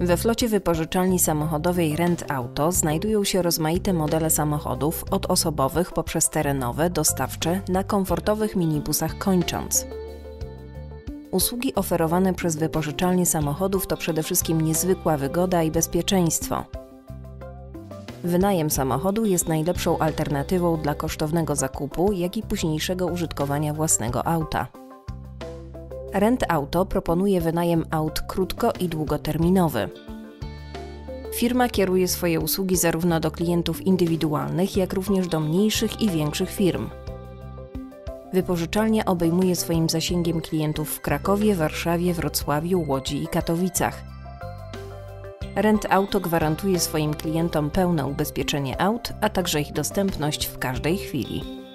We flocie wypożyczalni samochodowej Rent Auto znajdują się rozmaite modele samochodów, od osobowych poprzez terenowe, dostawcze, na komfortowych minibusach kończąc. Usługi oferowane przez wypożyczalnie samochodów to przede wszystkim niezwykła wygoda i bezpieczeństwo. Wynajem samochodu jest najlepszą alternatywą dla kosztownego zakupu, jak i późniejszego użytkowania własnego auta. Rent Auto proponuje wynajem aut krótko i długoterminowy. Firma kieruje swoje usługi zarówno do klientów indywidualnych, jak również do mniejszych i większych firm. Wypożyczalnia obejmuje swoim zasięgiem klientów w Krakowie, Warszawie, Wrocławiu, Łodzi i Katowicach. Rent Auto gwarantuje swoim klientom pełne ubezpieczenie aut, a także ich dostępność w każdej chwili.